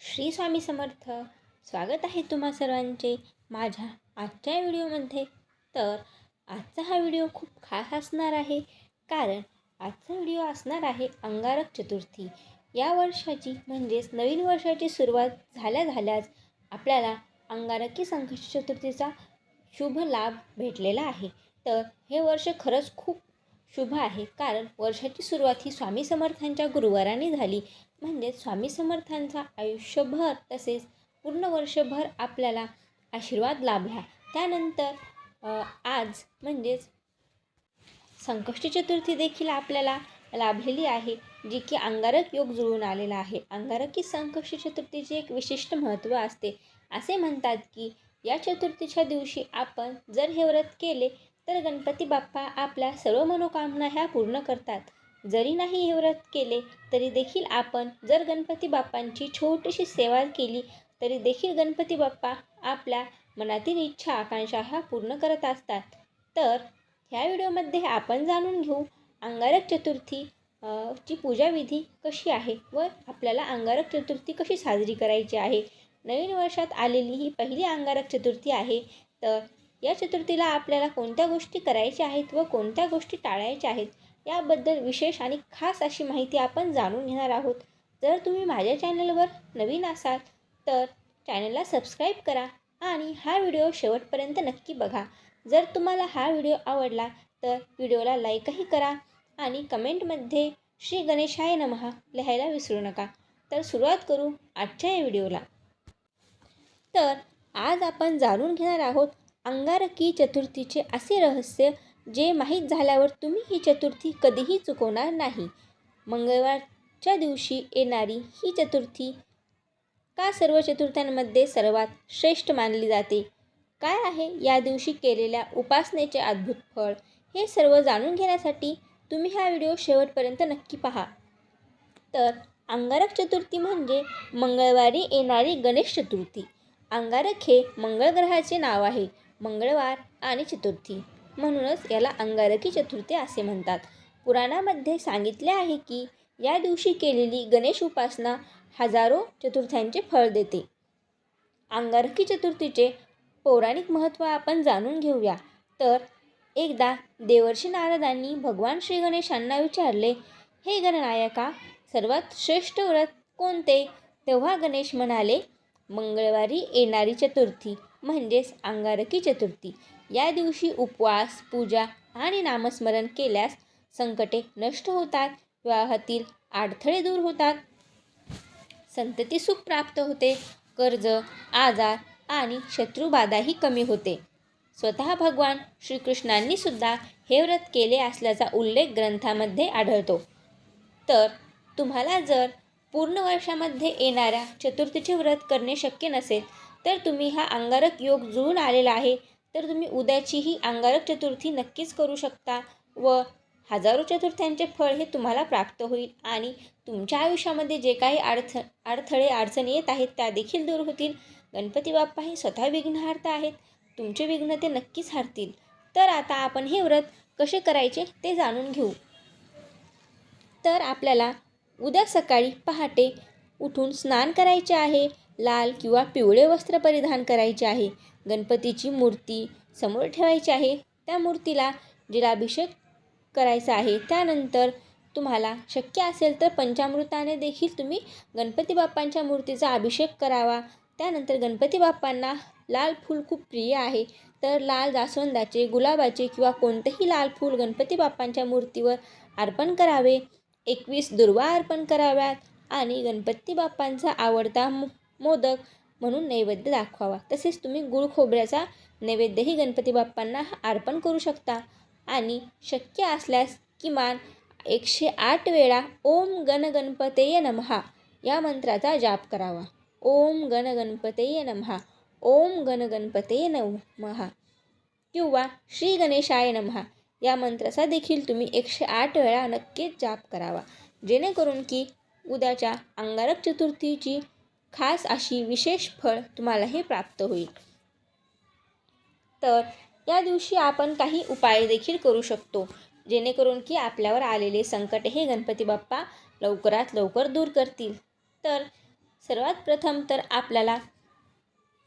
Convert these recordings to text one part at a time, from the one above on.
श्री स्वामी समर्थ. स्वागत आहे तुम्हा सर्वांचे माझ्या आजच्या व्हिडिओमध्ये. तर आजचा हा व्हिडिओ खूप खास असणार आहे कारण आजचा व्हिडिओ असणार आहे अंगारक चतुर्थी. या वर्षाची म्हणजेच नवीन वर्षाची सुरुवात झाल्या झाल्याच आपल्याला अंगारकी संकष्टी चतुर्थीचा शुभ लाभ भेटलेला आहे. तर हे वर्ष खरंच खूप शुभ आहे कारण वर्षाची सुरुवात ही स्वामी समर्थांच्या गुरुवाराने झाली. म्हणजेच स्वामी समर्थांचा आयुष्यभर तसेच पूर्ण वर्षभर आपल्याला आशीर्वाद लाभला. त्यानंतर आज म्हणजेच संकष्टी चतुर्थी देखील आपल्याला लाभलेली आहे जी की अंगारक योग जुळून आलेला आहे. अंगारकी संकष्टी चतुर्थीचे एक विशिष्ट महत्त्व असते. असे म्हणतात की या चतुर्थीच्या दिवशी आपण जर हे व्रत केले तर गणपती बाप्पा आपल्या सर्व मनोकामना ह्या पूर्ण करतात. जरी नाही हे व्रत केले तरी देखील आपण जर गणपती बाप्पांची छोटीशी सेवा केली तरी देखील गणपती बाप्पा आपल्या मनातील इच्छा आकांक्षा ह्या पूर्ण करत असतात. तर ह्या व्हिडिओमध्ये आपण जाणून घेऊ अंगारक चतुर्थी ची पूजाविधी कशी आहे व आपल्याला अंगारक चतुर्थी कशी साजरी करायची आहे. नवीन वर्षात आलेली ही पहिली अंगारक चतुर्थी आहे. तर या चतुर्थीला आपल्याला कोणत्या गोष्टी करायच्या आहेत व कोणत्या गोष्टी टाळायच्या आहेत? याबद्दल विशेष आणि खास अशी माहिती आपण जाणून घेणार आहोत. जर तुम्ही माझ्या चॅनलवर नवीन असाल तर चॅनलला सबस्क्राईब करा आणि हा व्हिडिओ शेवटपर्यंत नक्की बघा. जर तुम्हाला हा व्हिडिओ आवडला तर व्हिडिओला लाईकही करा आणि कमेंटमध्ये श्री गणेशाय नमहा लिहायला विसरू नका. तर सुरुवात करू आजच्या या व्हिडिओला. तर आज आपण जाणून घेणार आहोत अंगारकी चतुर्थीचे असे रहस्य जे माहीत झाल्यावर तुम्ही ही चतुर्थी कधीही चुकवणार नाही. मंगळवारच्या दिवशी येणारी ही चतुर्थी का सर्व चतुर्थ्यांमध्ये सर्वात श्रेष्ठ मानली जाते? काय आहे या दिवशी केलेल्या उपासनेचे अद्भुत फळ? हे सर्व जाणून घेण्यासाठी तुम्ही हा व्हिडिओ शेवटपर्यंत नक्की पहा. तर अंगारक चतुर्थी म्हणजे मंगळवारी येणारी गणेश चतुर्थी. अंगारक हे मंगळ ग्रहाचे नाव आहे. मंगळवार आणि चतुर्थी. म्हणूनच याला अंगारकी चतुर्थी असे म्हणतात. पुराणामध्ये सांगितले आहे की या दिवशी केलेली गणेश उपासना हजारो चतुर्थ्यांचे फळ देते. अंगारकी चतुर्थीचे पौराणिक महत्त्व आपण जाणून घेऊया. तर एकदा देवर्षी नारदांनी भगवान श्री गणेशांना विचारले हे गणनायका सर्वात श्रेष्ठ व्रत कोणते? तेव्हा गणेश म्हणाले मंगळवारी येणारी चतुर्थी म्हणजेच अंगारकी चतुर्थी. या दिवशी उपवास पूजा आणि नामस्मरण केल्यास संकटे नष्ट होतात विवाहातील अडथळे दूर होतात. संतती सुख प्राप्त होते कर्ज आजार आणि शत्रुबाधाही कमी होते. स्वतः भगवान श्रीकृष्णांनी सुद्धा हे व्रत केले असल्याचा उल्लेख ग्रंथामध्ये आढळतो. तर तुम्हाला जर पूर्ण वर्षामध्ये येणाऱ्या चतुर्थीचे व्रत करणे शक्य नसेल तर तुम्ही हा अंगारक योग जुळून आलेला आहे तर तुम्ही उद्याची ही अंगारक चतुर्थी नक्कीच करू शकता व हजारो चतुर्थ्यांचे फळ हे तुम्हाला प्राप्त होईल आणि तुमच्या आयुष्यामध्ये जे काही अडथ अडथळे अडचणी येत आहेत त्या देखील दूर होतील. गणपती बाप्पा हे स्वतः विघ्नहार्त आहेत. तुमचे विघ्न ते नक्कीच हारतील. तर आता आपण हे व्रत कसे करायचे ते जाणून घेऊ. तर आपल्याला उद्या सकाळी पहाटे उठून स्नान करायचे आहे. लाल किंवा पिवळे वस्त्र परिधान करायचे आहे. गणपतीची मूर्ती समोर ठेवायची आहे. त्या मूर्तीला जिलाभिषेक करायचा आहे. त्यानंतर तुम्हाला शक्य असेल तर पंचामृताने देखील तुम्ही गणपती बाप्पांच्या मूर्तीचा अभिषेक करावा. त्यानंतर गणपती बाप्पांना लाल फूल खूप प्रिय आहे. तर लाल जास्वंदाचे गुलाबाचे किंवा कोणतेही लाल फूल गणपती बाप्पांच्या मूर्तीवर अर्पण करावे. एकवीस दुर्वा अर्पण कराव्यात आणि गणपती बाप्पांचा आवडता मोदक म्हणून नैवेद्य दाखवावा. तसेच तुम्ही गुळ खोबऱ्याचा नैवेद्यही गणपती बाप्पांना अर्पण करू शकता. आणि शक्य असल्यास किमान एकशे आठ वेळा ओम गणगणपतेय नमहा या मंत्राचा जाप करावा. ओम गणगणपतेय नमहा ओम गणगणपतेय नमहा किंवा श्री गणेशाय नमहा या मंत्राचा देखील तुम्ही एकशे आठ वेळा नक्कीच जाप करावा. जेणेकरून की उद्याच्या अंगारक चतुर्थीची खास अशी विशेष फळ तुम्हाला हे प्राप्त होईल. तर या दिवशी आपण काही उपाय देखील करू शकतो जेणेकरून की आपल्यावर आलेले संकट हे गणपती बाप्पा लवकरात लवकर दूर करतील. तर सर्वात प्रथम तर आपल्याला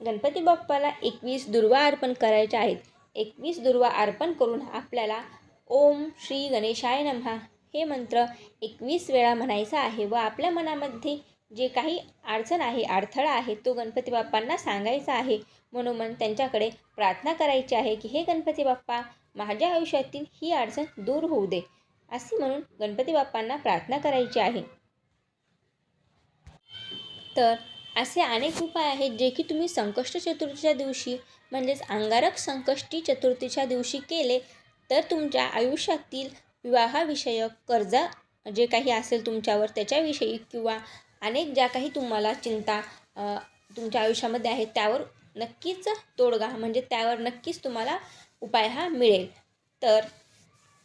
गणपती बाप्पाला एकवीस दुर्वा अर्पण करायच्या आहेत. एकवीस दुर्वा अर्पण करून आपल्याला ओम श्री गणेशाय नमहा हे मंत्र एकवीस वेळा म्हणायचा आहे व आपल्या मनामध्ये जे काही अडचण आहे अडथळा आहे तो गणपती बाप्पांना सांगायचा आहे. म्हणून त्यांच्याकडे प्रार्थना करायची आहे की हे गणपती बाप्पा माझ्या आयुष्यातील ही अडचण दूर होऊ दे. असे म्हणून गणपती बाप्पांना प्रार्थना करायची आहे. तर असे अनेक उपाय आहेत जे की तुम्ही संकष्ट चतुर्थीच्या दिवशी म्हणजेच अंगारक संकष्टी चतुर्थीच्या दिवशी केले तर तुमच्या आयुष्यातील विवाहाविषयक कर्ज जे काही असेल तुमच्यावर त्याच्याविषयी किंवा अनेक ज्या काही तुम्हाला चिंता तुमच्या आयुष्यामध्ये आहेत त्यावर नक्कीच तोडगा म्हणजे त्यावर नक्कीच तुम्हाला उपाय हा मिळेल. तर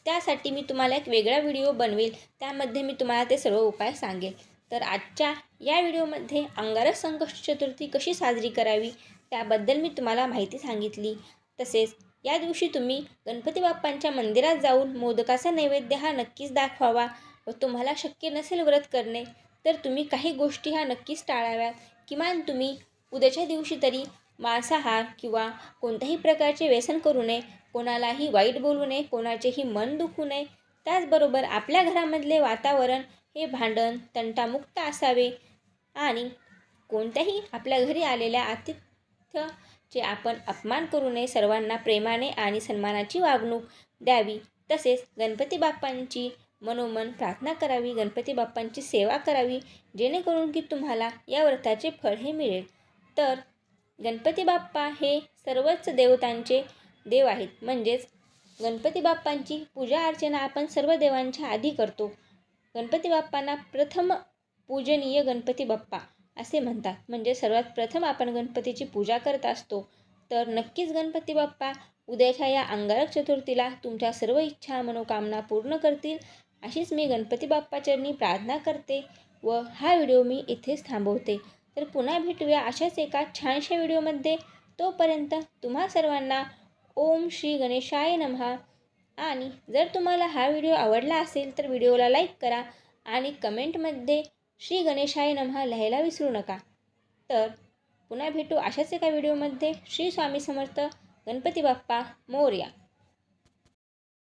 त्यासाठी मी तुम्हाला एक वेगळा व्हिडिओ बनवेल. त्यामध्ये मी तुम्हाला ते सर्व उपाय सांगेल. तर आजच्या या व्हिडिओमध्ये अंगारक संकष्ट चतुर्थी कशी साजरी करावी त्याबद्दल मी तुम्हाला माहिती सांगितली. तसेच या दिवशी तुम्ही गणपती बाप्पांच्या मंदिरात जाऊन मोदकाचा नैवेद्य हा नक्कीच दाखवावा व तुम्हाला शक्य नसेल व्रत करणे तर तुम्ही काही गोष्टी ह्या नक्कीच टाळाव्यात. किमान तुम्ही उद्याच्या दिवशी तरी मांसाहार किंवा कोणत्याही प्रकारचे व्यसन करू नये कोणालाही वाईट बोलू नये कोणाचेही मन दुखू नये. त्याचबरोबर आपल्या घरामधले वातावरण हे भांडण तंटामुक्त असावे आणि कोणत्याही आपल्या घरी आलेल्या आतिथ्यचे आपण अपमान करू नये सर्वांना प्रेमाने आणि सन्मानाची वागणूक द्यावी. तसेच गणपती बाप्पांची मनोमन प्रार्थना करावी गणपती बाप्पांची सेवा करावी जेणेकरून की तुम्हाला या व्रताचे फळ हे मिळेल. तर गणपती बाप्पा हे सर्वच देवतांचे देव आहेत. म्हणजेच गणपती बाप्पांची पूजा अर्चना आपण सर्व देवांच्या आधी करतो. गणपती बाप्पांना प्रथम पूजनीय गणपती बाप्पा असे म्हणतात. म्हणजे सर्वात प्रथम आपण गणपतीची पूजा करत असतो. तर नक्कीच गणपती बाप्पा उद्याच्या या अंगारक चतुर्थीला तुमच्या सर्व इच्छा मनोकामना पूर्ण करतील. अशीच मी गणपती बाप्पाचरणी प्रार्थना करते व हा व्हिडिओ मी इथेच थांबवते. तर पुन्हा भेटूया अशाच एका छानशा व्हिडिओमध्ये. तोपर्यंत तुम्हा सर्वांना ओम श्री गणेशाय नमहा आणि जर तुम्हाला हा व्हिडिओ आवडला असेल तर व्हिडिओला लाईक करा आणि कमेंटमध्ये श्री गणेशाय नमहा लिहायला विसरू नका. तर पुन्हा भेटू अशाच एका व्हिडिओमध्ये. श्री स्वामी समर्थ. गणपती बाप्पा मोर्या.